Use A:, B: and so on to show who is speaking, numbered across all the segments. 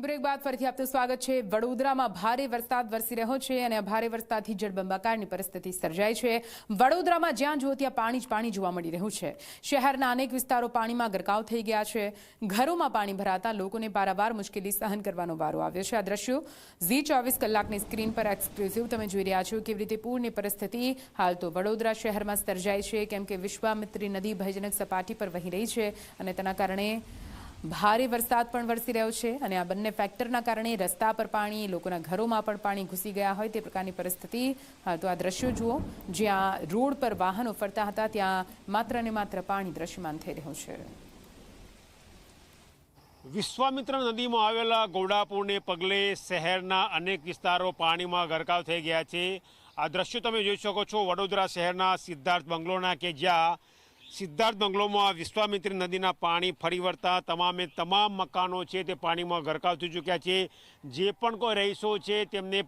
A: Break બાદ ફરીથી આપનું સ્વાગત છે. વડોદરામાં ભારે વરસાદ વરસી રહ્યો છે અને ભારે વરસાદથી જળબંબાકારની પરિસ્થિતિ સર્જાઈ છે. વડોદરામાં જ્યાં જુઓ ત્યાં પાણી જ પાણી જોવા મળી રહ્યું છે. શહેરના અનેક વિસ્તારો પાણીમાં ગરકાવ થઈ ગયા છે. ઘરોમાં પાણી ભરાતા લોકોને પારાવાર મુશ્કેલી સહન કરવાનો વારો આવ્યો છે. આ દ્રશ્યો ઝી ચોવીસ કલાકની સ્ક્રીન પર એક્સક્લુઝિવ તમે જોઈ રહ્યા છો. કેવી રીતે પૂરની પરિસ્થિતિ હાલ તો વડોદરા શહેરમાં સર્જાઈ છે. કેમ કે વિશ્વામિત્રી નદી ભયજનક સપાટી પર વહી રહી છે અને તેના કારણે ભારે વરસાદ પણ વરસી રહ્યો છે અને આ બંને ફેક્ટરના કારણે રસ્તા પર પાણી, લોકોના ઘરોમાં પણ પાણી ઘૂસી ગયા હોય તે પ્રકારની પરિસ્થિતિ તો આ દ્રશ્યો જુઓ. જ્યાં રોડ પર વાહનો ફરતા હતા, ત્યાં માત્ર ને માત્ર પાણી દ્રશ્યમાન થઈ રહ્યું છે.
B: વિશ્વામિત્ર નદીમાં આવેલા ગોડાપુરને પગલે શહેરના અનેક વિસ્તારો પાણીમાં ગરકાવ થઈ ગયા છે. આ દ્રશ્યો તમે જોઈ શકો છો. વડોદરા શહેરના સિદ્ધાર્થ બંગલોના કે જ્યાં સિદ્ધાર્થ બંગલોમાં વિશ્વામિત્રી નદીના પાણી ફરી વળતા તમામે તમામ મકાનો છે તે પાણીમાં ગરકાવ થઈ ચૂક્યા છે. જે પણ કોઈ રહીશો છે તેમને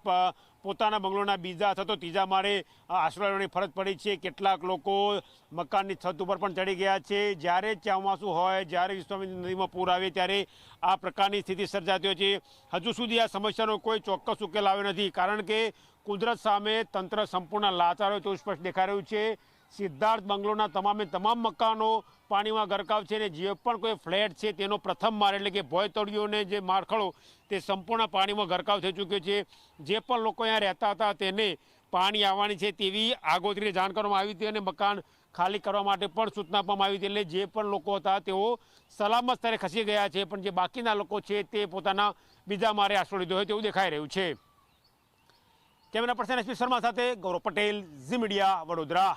B: પોતાના બંગલોના બીજા અથવા તો ત્રીજા માળે આશરો લેવાની ફરજ પડી છે. કેટલાક લોકો મકાનની છત ઉપર પણ ચડી ગયા છે. જ્યારે ચોમાસું હોય, જ્યારે વિશ્વામિત્રી નદીમાં પૂર આવે ત્યારે આ પ્રકારની સ્થિતિ સર્જાતી હોય છે. હજુ સુધી આ સમસ્યાનો કોઈ ચોક્કસ ઉકેલ આવ્યો નથી. કારણ કે કુદરત સામે તંત્ર સંપૂર્ણ લાચાર હોય તેવું સ્પષ્ટ દેખાઈ રહ્યું છે. સિદ્ધાર્થ બંગલોના તમામે તમામ મકાનો પાણીમાં ગરકાવ છે અને જે પણ કોઈ ફ્લેટ છે તેનો પ્રથમ માળ એટલે કે ભોય તળિયોને જે માળખડો તે સંપૂર્ણ પાણીમાં ગરકાવ થઈ ચૂક્યો છે. જે પણ લોકો અહીંયા રહેતા હતા તેને પાણી આવવાની છે તેવી આગોતરી જાણ કરવામાં આવી હતી અને મકાન ખાલી કરવા માટે પણ સૂચના આપવામાં આવી હતી એટલે જે પણ લોકો હતા તેઓ સલામત સ્તરે ખસી ગયા છે. પણ જે બાકીના લોકો છે તે પોતાના બીજા મારે આશરો લીધો હોય તેવું દેખાઈ રહ્યું છે. કેમેરા પર્સન એસપી શર્મા સાથે ગૌરવ પટેલ, ઝી મીડિયા, વડોદરા.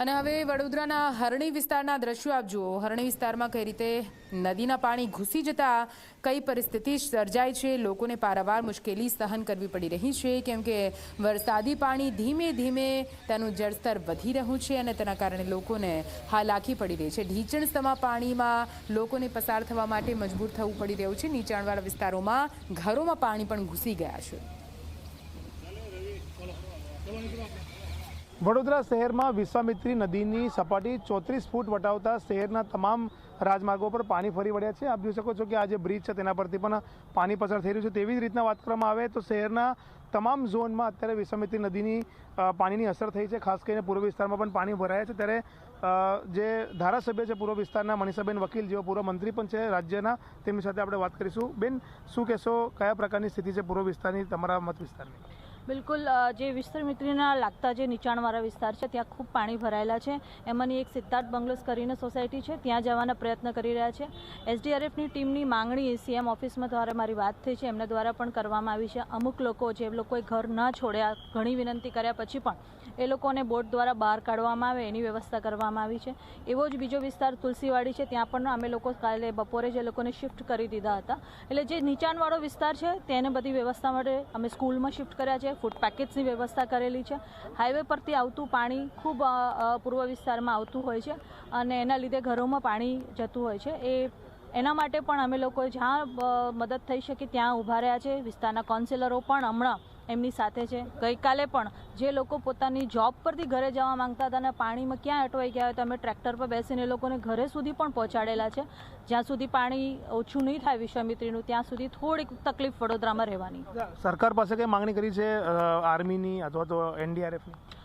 A: અને હવે વડોદરાના હરણી વિસ્તારના દ્રશ્યો આપ જુઓ. હરણી વિસ્તારમાં કઈ રીતે નદીના પાણી ઘૂસી જતા કઈ પરિસ્થિતિ સર્જાય છે, લોકોને પારાવાર મુશ્કેલી સહન કરવી પડી રહી છે, કેમ કે વરસાદી પાણી ધીમે ધીમે તેનું જળસ્તર વધી રહ્યું છે અને તેના કારણે લોકોને હાલાકી પડી રહી છે. ઢીચણસમા પાણીમાં લોકોને પસાર થવા માટે મજબૂર થવું પડી રહ્યું છે. નીચાણવાળા વિસ્તારોમાં ઘરોમાં પાણી પણ ઘૂસી ગયા છે.
C: વડોદરા શહેરમાં વિશ્વામિત્રી નદીની સપાટી ચોત્રીસ ફૂટ વટાવતા શહેરના તમામ રાજમાર્ગો પર પાણી ફરી વળ્યા છે. આપ જોઈ શકો છો કે આ જે બ્રિજ છે તેના પરથી પણ પાણી પસાર થઈ રહ્યું છે. તેવી જ રીતના વાત કરવામાં આવે તો શહેરના તમામ ઝોનમાં અત્યારે વિશ્વામિત્રી નદીની પાણીની અસર થઈ છે. ખાસ કરીને પૂર્વ વિસ્તારમાં પણ પાણી ભરાયા છે. ત્યારે જે ધારાસભ્ય છે પૂર્વ વિસ્તારના મનીષાબેન વકીલ, જેઓ પૂર્વ મંત્રી પણ છે રાજ્યના, તેમની સાથે આપણે વાત કરીશું. બેન, શું કહેશો? કયા પ્રકારની સ્થિતિ છે પૂર્વ વિસ્તારની, તમારા મત વિસ્તારની?
D: બિલકુલ જે વિસ્તાર મિત્રીના લાગતા જે નીચાણવાળા વિસ્તાર છે, ત્યાં ખૂબ પાણી ભરાયેલા છે. એમાંની એક સિદ્ધાર્થ બંગલોસ કરીને સોસાયટી છે, ત્યાં જવાના પ્રયત્ન કરી રહ્યા છે. એસડીઆરએફની ટીમની માંગણી સીએમ ઓફિસમાં દ્વારા મારી વાત થઈ છે, એમના દ્વારા પણ કરવામાં આવી છે. અમુક લોકો જે લોકોએ ઘર ન છોડ્યા, ઘણી વિનંતી કર્યા પછી પણ એ લોકોને બોટ દ્વારા બહાર કાઢવામાં આવે, એની વ્યવસ્થા કરવામાં આવી છે. એવો જ બીજો વિસ્તાર તુલસીવાડી છે, ત્યાં પણ અમે લોકો કાલે બપોરે જે લોકોને શિફ્ટ કરી દીધા હતા. એટલે જે નીચાણવાળો વિસ્તાર છે, તેને બધી વ્યવસ્થા માટે અમે સ્કૂલમાં શિફ્ટ કર્યા છે. ફૂડ પેકેટ્સની વ્યવસ્થા કરેલી છે. હાઈવે પરથી આવતું પાણી ખૂબ પૂર્વ વિસ્તારમાં આવતું હોય છે અને એના લીધે ઘરોમાં પાણી જતું હોય છે. એ, એના માટે પણ અમે લોકો જ્યાં મદદ થઈ શકે ત્યાં ઊભા રહ્યા છે. વિસ્તારના કાઉન્સિલરો પણ હમણાં એમની સાથે છે. ગઈકાલે પણ જે લોકો પોતાની જોબ પરથી ઘરે જવા માંગતા હતા અને પાણીમાં ક્યાં અટવાઈ ગયા હોય તો અમે ટ્રેક્ટર પર બેસીને એ લોકોને ઘરે સુધી પણ પહોંચાડેલા છે. જ્યાં સુધી પાણી ઓછું નહીં થાય વિશ્વામિત્રીનું, ત્યાં સુધી થોડીક તકલીફ વડોદરામાં રહેવાની.
C: સરકાર પાસે કઈ માંગણી કરી છે આર્મીની અથવા તો એનડીઆરએફની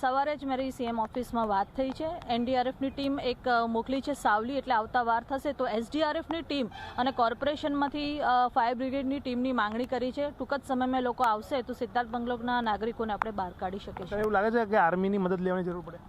D: સવારે જ મારી સીએમ ઓફિસમાં વાત થઈ છે. એનડીઆરએફની ટીમ એક મોકલી છે સાવલી એટલે આવતા વાર થશે. તો એસડીઆરએફની ટીમ અને કોર્પોરેશનમાંથી ફાયર બ્રિગેડની ટીમની માંગણી કરી છે. ટૂંક જ સમયમાં લોકો આવશે તો સિદ્ધાર્થ બંગલોકના નાગરિકોને આપણે બહાર કાઢી શકીશું
C: છીએ. એવું લાગે છે કે આર્મીની મદદ લેવાની જરૂર પડે?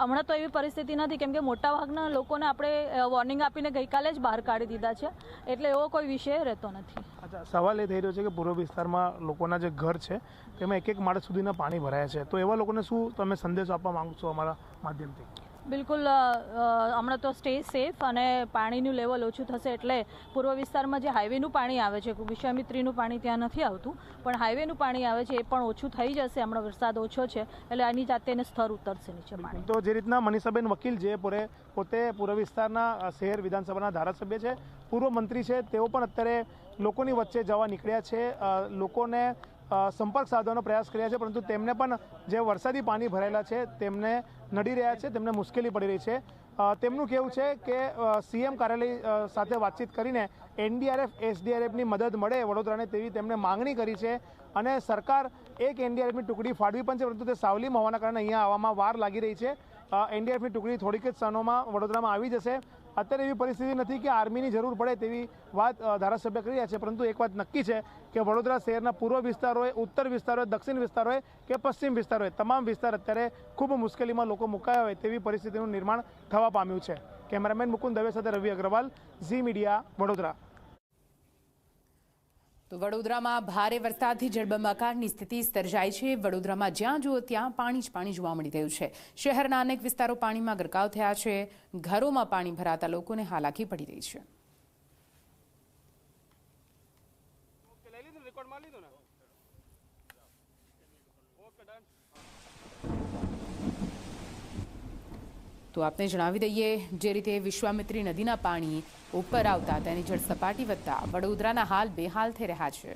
D: હમણાં તો એવી પરિસ્થિતિ નથી. કેમ કે મોટાભાગના લોકોને આપણે વોર્નિંગ આપીને ગઈકાલે જ બહાર કાઢી દીધા છે. એટલે એવો કોઈ વિષય રહેતો નથી.
C: સવાલ એ થઈ રહ્યો છે કે પૂર્વ વિસ્તારમાં લોકોના જે ઘર છે, તેમાં એક એક માળ સુધીના પાણી ભરાયા છે. તો એવા લોકોને શું તમે સંદેશો આપવા માંગો છો અમારા માધ્યમથી?
D: બિલકુલ હમણાં તો સ્ટે સેફ અને પાણીનું લેવલ ઓછું થશે એટલે પૂર્વ વિસ્તારમાં જે હાઈવેનું પાણી આવે છે, વિશ્વામિત્રીનું પાણી ત્યાં નથી આવતું, પણ હાઈવેનું પાણી આવે છે, એ પણ ઓછું થઈ જશે, હમણાં વરસાદ ઓછો છે, એટલે આની જાતે એને સ્તર ઉતરશે નીચે પાણી.
C: તો જે રીતના મનીષાબેન વકીલ જે પૂરે પોતે પૂર્વ વિસ્તારના શહેર વિધાનસભાના ધારાસભ્ય છે, પૂર્વ મંત્રી છે, તેઓ પણ અત્યારે લોકોની વચ્ચે જવા નીકળ્યા છે લોકોને સંપર્ક સાધવાનો પ્રયાસ કર્યા છે, પરંતુ તેમને પણ જે વરસાદી પાણી ભરાયેલા છે, તેમને નડી રહ્યા છે, તેમને મુશ્કેલી પડી રહી છે. તેમનું કહેવું છે કે સીએમ કાર્યાલય સાથે વાતચીત કરીને એનડીઆરએફ, એસડીઆરએફની મદદ મળે વડોદરાને તેવી તેમણે માંગણી કરી છે અને સરકાર એક એનડીઆરએફની ટુકડી ફાળવી પણ છે, પરંતુ તે સાવલીમાં હોવાના કારણે અહીંયા આવવામાં વાર લાગી રહી છે. એનડીઆરએફની ટુકડી થોડીક જ ક્ષણોમાં વડોદરામાં આવી જશે. અત્યારે એવી પરિસ્થિતિ નથી કે આર્મીની જરૂર પડે તેવી વાત ધારાસભ્ય કરી રહ્યા છે. પરંતુ એક વાત નક્કી છે કે વડોદરા શહેરના પૂર્વ વિસ્તાર હોય ઉત્તર વિસ્તારોએ, દક્ષિણ વિસ્તારોએ કે પશ્ચિમ વિસ્તાર હોય તમામ વિસ્તાર અત્યારે ખૂબ મુશ્કેલીમાં લોકો મુકાયા હોય તેવી પરિસ્થિતિનું નિર્માણ થવા પામ્યું છે. કેમેરામેન મુકુંદ દવે સાથે રવિ અગ્રવાલ, ઝી મીડિયા, વડોદરા.
A: તો વડોદરામાં ભારે વરસાદથી જળબંબાકારની સ્થિતિ સર્જાઈ છે. વડોદરામાં જ્યાં જુઓ ત્યાં પાણી જ પાણી જોવા મળી રહ્યું છે. શહેરના અનેક વિસ્તારો પાણીમાં ગરકાવ થયા છે. ઘરોમાં પાણી ભરાતા લોકોને હાલાકી પડી રહી છે. તો આપને જણાવી દઈએ, જે રીતે વિશ્વામિત્રી નદીના પાણી ઉપર આવતા તેની જળ સપાટી વધતા વડોદરાના હાલ બેહાલ થઈ રહ્યા છે.